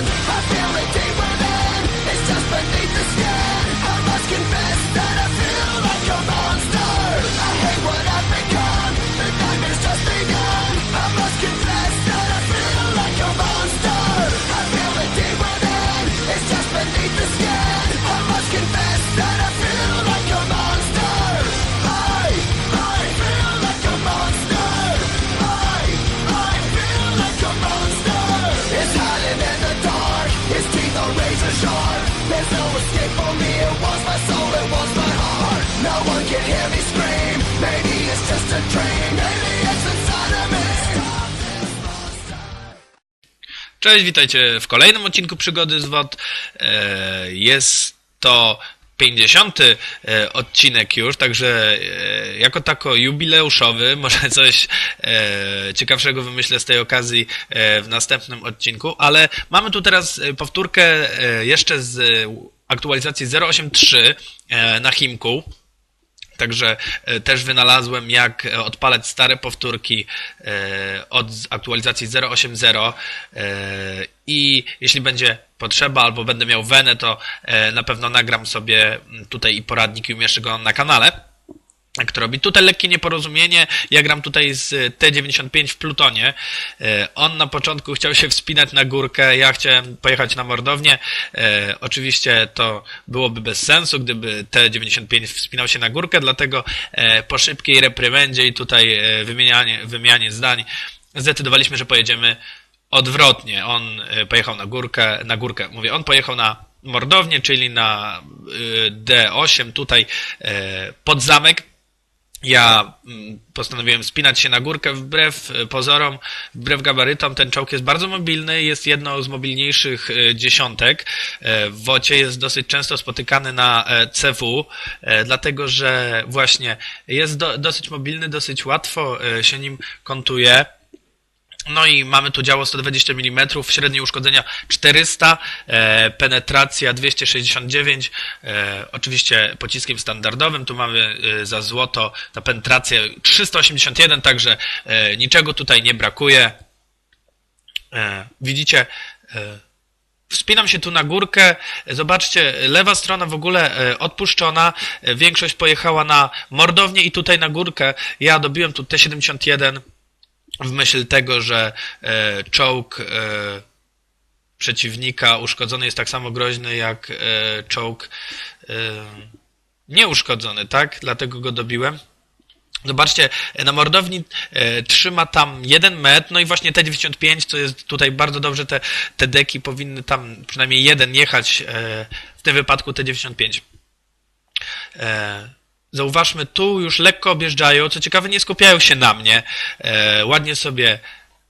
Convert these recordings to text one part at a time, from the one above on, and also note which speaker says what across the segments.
Speaker 1: I feel it
Speaker 2: Cześć, witajcie w kolejnym odcinku Przygody z. E, Jest to 50. e, odcinek już, także e, jako tako jubileuszowy, może coś ciekawszego wymyślę z tej okazji w następnym odcinku, ale mamy tu teraz powtórkę jeszcze z aktualizacji 083 e, na Chimku. Także e, też wynalazłem, jak e, odpalać stare powtórki e, od aktualizacji 0.8.0 e, i jeśli będzie potrzeba albo będę miał wenę, to na pewno nagram sobie tutaj i poradnik i umieszczę go na kanale. Jak to robi? Tutaj lekkie nieporozumienie. Ja gram tutaj z T95 w Plutonie. E, On na początku chciał się wspinać na górkę, ja chciałem pojechać na mordownię. E, Oczywiście to byłoby bez sensu, gdyby T95 wspinał się na górkę, dlatego e, po szybkiej reprymendzie i tutaj e, wymienianie, wymianie zdań zdecydowaliśmy, że pojedziemy odwrotnie. On pojechał na górkę, na górkę, mówię, on pojechał na mordownię, czyli na y, D8 tutaj pod zamek. Ja mm, postanowiłem spinać się na górkę wbrew e, pozorom, wbrew gabarytom. Ten czołg jest bardzo mobilny, jest jedną z mobilniejszych e, dziesiątek. E, W WOCie jest dosyć często spotykany na e, CW, e, dlatego że właśnie jest do, dosyć mobilny, dosyć łatwo się nim kontuje. No i mamy tu działo 120 mm, średnie uszkodzenia 400, e, penetracja 269, e, oczywiście pociskiem standardowym, tu mamy e, za złoto ta penetracja 381, także e, niczego tutaj nie brakuje. E, widzicie, e, Wspinam się tu na górkę. Zobaczcie, lewa strona w ogóle e, odpuszczona. E, Większość pojechała na mordownię i tutaj na górkę. Ja dobiłem tu T-71 w myśl tego, że e, czołg e, przeciwnika uszkodzony jest tak samo groźny jak e, czołg nieuszkodzony, tak? Dlatego go dobiłem. Zobaczcie, na mordowni e, trzyma tam jeden metr, no i właśnie T95, co jest tutaj bardzo dobrze, te, te deki powinny tam przynajmniej jeden jechać, e, w tym wypadku T95. E, zauważmy, tu już lekko objeżdżają, co ciekawe nie skupiają się na mnie, e, ładnie sobie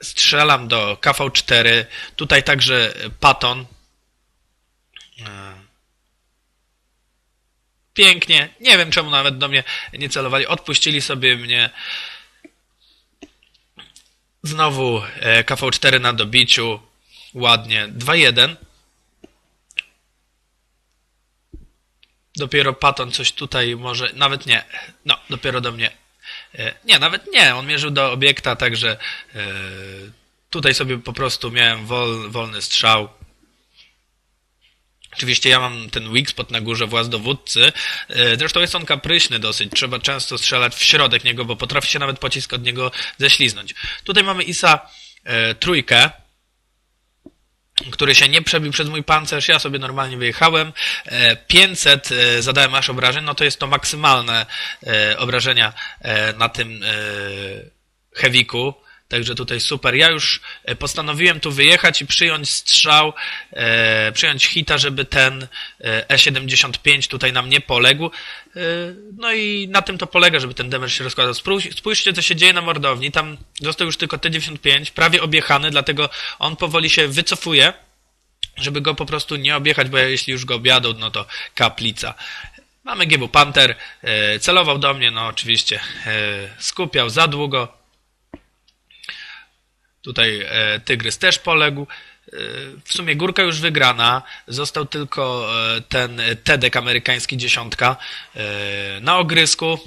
Speaker 2: strzelam do KV4, tutaj także Paton. E, pięknie. Nie wiem, czemu nawet do mnie nie celowali. Odpuścili sobie mnie. Znowu e, KV4 na dobiciu. Ładnie. 2-1. Dopiero Paton coś tutaj może. Nawet nie. No, dopiero do mnie. E, nie, nawet nie. On mierzył do obiekta, także e, tutaj sobie po prostu miałem wol, wolny strzał. Oczywiście ja mam ten weak spot na górze właz dowódcy. E, Zresztą jest on kapryśny dosyć. Trzeba często strzelać w środek niego, bo potrafi się nawet pocisk od niego ześliznąć. Tutaj mamy ISA trójkę, który się nie przebił przez mój pancerz. Ja sobie normalnie wyjechałem. E, 500 e, zadałem aż obrażeń. No to jest to maksymalne e, obrażenia e, na tym e, heavyku. Także tutaj super. Ja już e, postanowiłem tu wyjechać i przyjąć strzał, e, przyjąć hita, żeby ten e, E75 tutaj nam nie poległ. E, no i na tym to polega, żeby ten damage się rozkładał. Spójrzcie, co się dzieje na mordowni. Tam został już tylko T95, prawie objechany, dlatego on powoli się wycofuje, żeby go po prostu nie objechać, bo jeśli już go objadą, no to kaplica. Mamy GW Panther, e, celował do mnie, no oczywiście e, skupiał za długo, Tutaj e, Tygrys też poległ. E, w sumie górka już wygrana. Został tylko e, ten Tedek amerykański dziesiątka na ogrysku.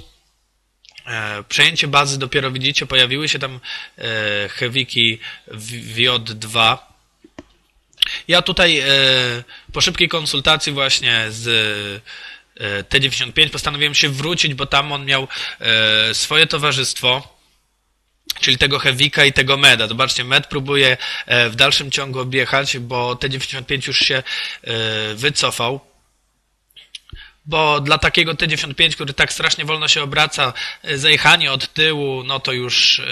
Speaker 2: Przejęcie bazy dopiero widzicie, pojawiły się tam e, heaviki W- J2. Ja tutaj po szybkiej konsultacji właśnie z e, T95 postanowiłem się wrócić, bo tam on miał swoje towarzystwo, czyli tego Hewika i tego Meda. Zobaczcie, Med próbuje e, w dalszym ciągu objechać, bo T95 już się e, wycofał. Bo dla takiego T95, który tak strasznie wolno się obraca, e, zajechanie od tyłu, no to już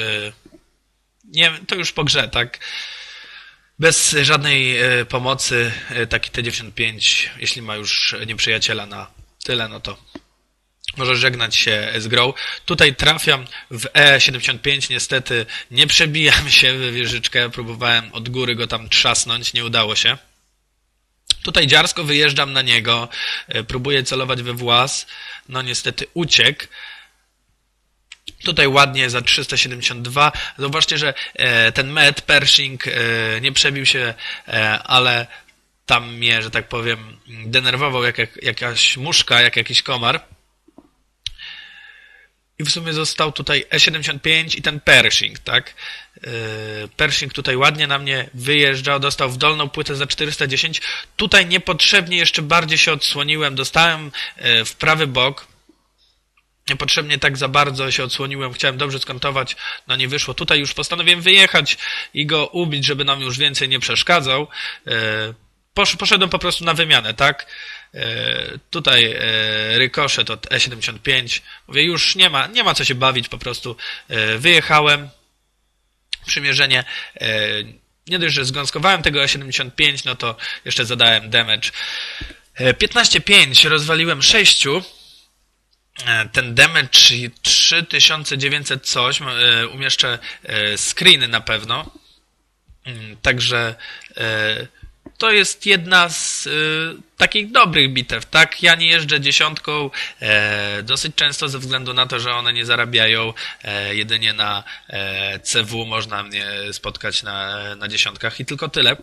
Speaker 2: nie, to już po grze, tak? Bez żadnej pomocy taki T95, jeśli ma już nieprzyjaciela na tyle, no to może żegnać się z grą. Tutaj trafiam w E75, niestety nie przebijam się w wieżyczkę, próbowałem od góry go tam trzasnąć, nie udało się. Tutaj dziarsko wyjeżdżam na niego, e, próbuję celować we włas, no niestety uciekł. Tutaj ładnie za 372. Zobaczcie, że e, ten Met Pershing e, nie przebił się, ale tam mnie, że tak powiem, denerwował jak, jak jakaś muszka, jak jakiś komar. I w sumie został tutaj E75 i ten Pershing, tak? Yy, Pershing tutaj ładnie na mnie wyjeżdżał, dostał w dolną płytę za 410. Tutaj niepotrzebnie jeszcze bardziej się odsłoniłem, dostałem yy, w prawy bok. Niepotrzebnie tak za bardzo się odsłoniłem, chciałem dobrze skontować, no nie wyszło. Tutaj już postanowiłem wyjechać i go ubić, żeby nam już więcej nie przeszkadzał. Posz, poszedłem po prostu na wymianę, tak? E, tutaj e, rykoszet od E75. Mówię, już nie ma, nie ma co się bawić, po prostu e, wyjechałem. Przymierzenie. Nie dość, że zgąskowałem tego E75, no to jeszcze zadałem damage. E, 15.5 rozwaliłem 6. E, Ten damage 3900 coś. Umieszczę screeny na pewno. Mm, Także to jest jedna z y, takich dobrych bitew, tak? Ja nie jeżdżę dziesiątką e, dosyć często ze względu na to, że one nie zarabiają. E, jedynie na e, CW można mnie spotkać na, na dziesiątkach i tylko tyle.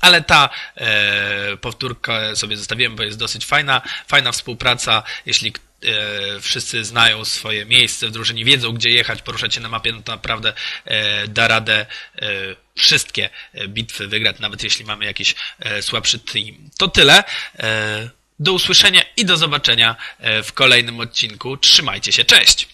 Speaker 2: Ale ta e, sobie zostawiłem, bo jest dosyć fajna, fajna współpraca. Jeśli e, wszyscy znają swoje miejsce w drużynie, wiedzą gdzie jechać, poruszać się na mapie, no to naprawdę e, da radę e, wszystkie e, bitwy wygrać, nawet jeśli mamy jakiś e, słabszy team. To tyle. E, do usłyszenia i do zobaczenia w kolejnym odcinku. Trzymajcie się, cześć!